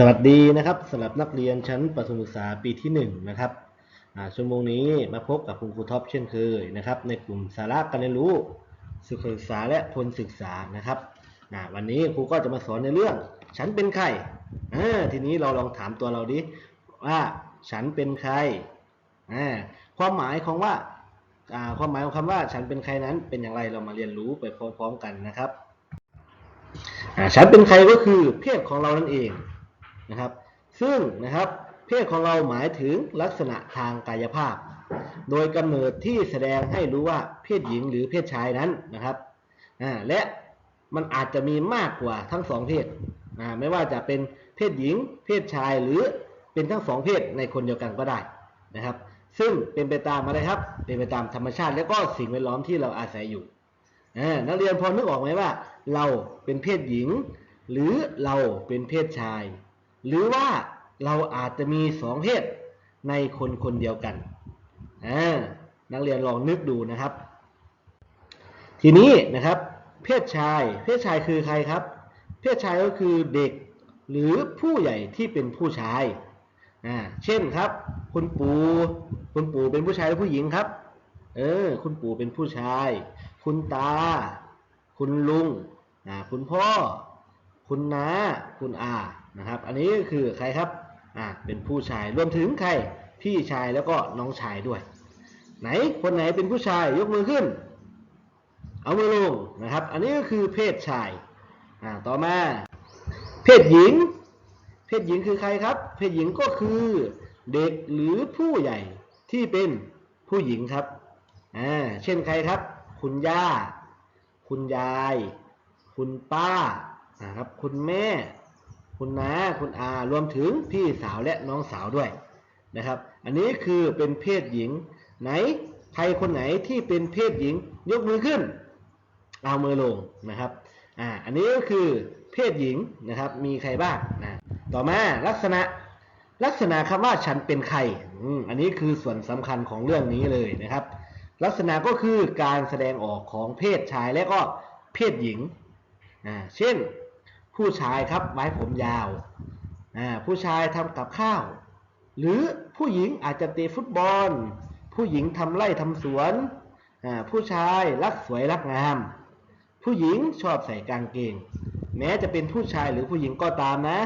สวัสดีนะครับสำหรับนักเรียนชั้นประถมศึกษาปีที่1นงนะครับชั่วโมงนี้มาพบกับคุณครูท็อปเช่นเคยนะครับ ในกลุ่มสาระการเรียนรู้สุขศึกษาและพลศึกษานะครับวันนี้ครูก็จะมาสอนในเรื่อง ฉันเป็นใครทีนี้เราลองถามตัวเราดิว่าฉันเป็นใครความหมายของว่าความหมายของคำว่าฉันเป็นใครนั้นเป็นอย่างไรเรามาเรียนรู้ไปพร้อมๆกันนะครับฉันเป็นใครก็คือเพศของเรานั่นเอง นะครับ ซึ่งนะครับเพศของเราหมายถึงลักษณะทางกายภาพ โดยกำเนิดที่แสดงให้รู้ว่าเพศหญิงหรือเพศชายนั้นนะครับและมันอาจจะมีมากกว่าทั้งสองเพศไม่ว่าจะเป็นเพศหญิง เพศชายหรือเป็นทั้งสองเพศในคนเดียวกันก็ได้นะครับ ซึ่งเป็นไปตามอะไรครับ เป็นไปตามธรรมชาติ และก็สิ่งแวดล้อมที่เราอาศัยอยู่นักเรียนพอนึกออกไหมว่า เราเป็นเพศหญิง หรือเราเป็นเพศชาย หรือว่าเราอาจจะมีสองเพศในคนคนเดียวกันนักเรียนลองนึกดูนะครับ ทีนี้นะครับ เพศชาย เพศชายคือใครครับ เพศชายก็คือเด็กหรือผู้ใหญ่ที่เป็นผู้ชายอ่าเช่นครับ คุณปู่คุณปู่เป็นผู้ชายหรือผู้หญิงครับ เออ คุณปู่เป็นผู้ชาย คุณตา คุณลุงอ่าคุณพ่อ คุณน้า คุณอา นะครับ อันนี้ก็คือใครครับอ่าเป็นผู้ชายรวมถึงใครพี่ชายแล้วก็น้องชายด้วย ไหนคนไหนเป็นผู้ชายยกมือขึ้น เอามือลงนะครับ อันนี้ก็คือเพศชายอ่าต่อมา เพศหญิง เพศหญิงคือใครครับ เพศหญิงก็คือเด็กหรือผู้ใหญ่ที่เป็นผู้หญิงครับอ่าเช่นใครครับ คุณย่า คุณยาย คุณป้านะครับคุณแม่ คุณน้าคุณอารวมถึงพี่สาวและน้องสาวด้วยนะครับ อันนี้คือเป็นเพศหญิงไหนใครคนไหนที่เป็นเพศหญิงยกมือขึ้น เอามือลงนะครับอ่าอันนี้ก็คือเพศหญิงนะครับมีใครบ้างนะต่อมาลักษณะลักษณะคำว่าฉันเป็นใครอืมอันนี้คือส่วนสำคัญของเรื่องนี้เลยนะครับ ลักษณะก็คือการแสดงออกของเพศชายและก็เพศหญิงอ่าเช่น ผู้ชายครับไว้ผมยาว ผู้ชายทำกับข้าว หรือผู้หญิงอาจจะตะฟุตบอล ผู้หญิงทำไร่ทำสวน ผู้ชายรักสวยรักงาม ผู้หญิงชอบใส่กางเกง แม้จะเป็นผู้ชายหรือผู้หญิงก็ตามนะ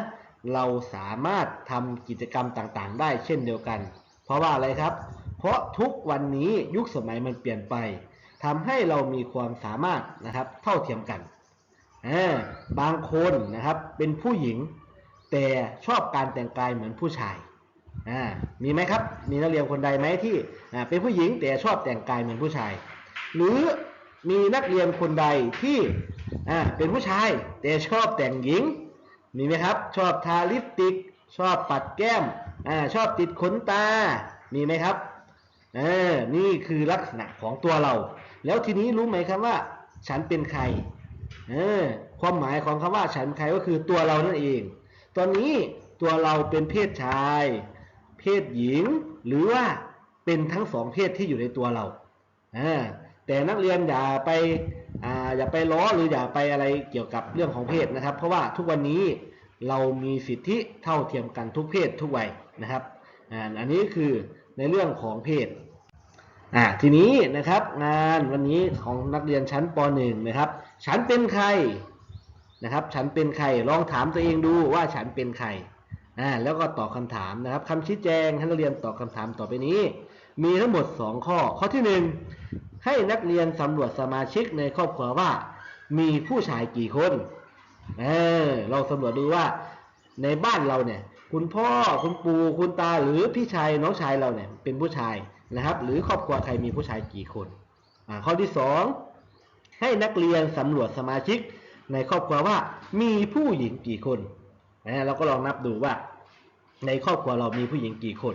เราสามารถทำกิจกรรมต่างๆ ได้เช่นเดียวกัน เพราะว่าอะไรครับ เพราะทุกวันนี้ยุคสมัยมันเปลี่ยนไปทำให้เรามีความสามารถนะครับเท่าเทียมกัน บางคนนะครับเป็นผู้หญิงแต่ชอบการแต่งกายเหมือนผู้ชายมีไหมครับ มีนักเรียนคนใดไหมที่เป็นผู้หญิงแต่ชอบแต่งกายเหมือนผู้ชาย หรือมีนักเรียนคนใดที่เป็นผู้ชายแต่ชอบแต่งหญิง มีไหมครับ ชอบทาลิปสติก ชอบปัดแก้มอชอบติดขนตา มีไหมครับเออนี่คือลักษณะของตัวเรา แล้วทีนี้รู้ไหมครับว่า ฉันเป็นใคร ความหมายของคำว่าฉันใครก็คือตัวเรานั่นเอง ตอนนี้ตัวเราเป็นเพศชาย เพศหญิง หรือว่าเป็นทั้งสองเพศที่อยู่ในตัวเรา แต่นักเรียนอย่าไปอาอย่าไปล้อหรืออย่าไปอะไรเกี่ยวกับเรื่องของเพศนะครับ เพราะว่าทุกวันนี้เรามีสิทธิเท่าเทียมกันทุกเพศทุกวัยนะครับออันนี้คือในเรื่องของเพศ อ่าทีนี้นะครับงานวันนี้ของนักเรียนชั้นป .1 นะครับ ฉันเป็นใครนะครับฉันเป็นใครลองถามตัวเองดูว่าฉันเป็นใครอ่าแล้วก็ตอบคำถามนะครับคำชี้แจงให้นักเรียนตอบคำถามต่อไปนี้ มีทั้งหมด 2 ข้อ ข้อที่ 1 ให้นักเรียนสำรวจสมาชิกในครอบครัวว่า มีผู้ชายกี่คนเออเราสำรวจดูว่าในบ้านเราเนี่ย คุณพ่อคุณปู่คุณตาหรือพี่ชายน้องชายเราเนี่ยเป็นผู้ชาย นะครับ หรือครอบครัวใครมีผู้ชายกี่คนอข้อที่ 2 ให้นักเรียนสำรวจสมาชิกในครอบครัวว่ามีผู้หญิงกี่คนนะเราก็ลองนับดูว่า ในครอบครัวเรามีผู้หญิงกี่คน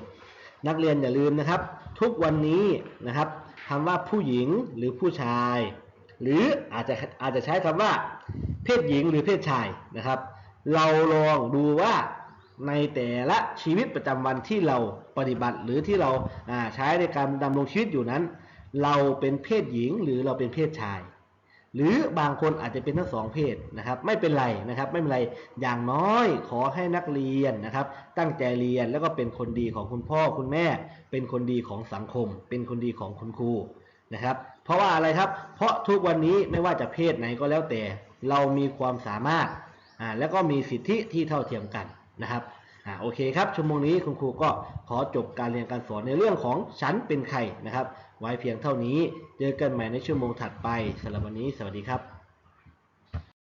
นักเรียนอย่าลืมนะครับ ทุกวันนี้นะครับคำว่าผู้หญิงหรือผู้ชาย หรืออาจจะอาจจะใช้คำว่า เพศหญิงหรือเพศชายนะครับ เราลองดูว่า ในแต่ละชีวิตประจำวันที่เราปฏิบัติ หรือที่เราใช้ในการดำรงชีวิตอยู่นั้น เราเป็นเพศหญิงหรือเราเป็นเพศชาย หรือบางคนอาจจะเป็นทั้งสองเพศนะครับ ไม่เป็นไรนะครับไม่เป็นไรอย่างน้อยขอให้นักเรียนนะครับ ตั้งใจเรียนแล้วก็เป็นคนดีของคุณพ่อคุณแม่ เป็นคนดีของสังคม เป็นคนดีของคุณครูนะครับ เพราะว่าอะไรครับ เพราะทุกวันนี้ไม่ว่าจะเพศไหนก็แล้วแต่ เรามีความสามารถอ่าแล้วก็มีสิทธิที่เท่าเทียมกัน นะครับอ่าโอเคครับชั่วโมงนี้คุณครูก็ขอจบการเรียนการสอนในเรื่องของฉันเป็นใครนะครับ ไว้เพียงเท่านี้เจอกันใหม่ในชั่วโมงถัดไปสำหรับวันนี้ สวัสดีครับ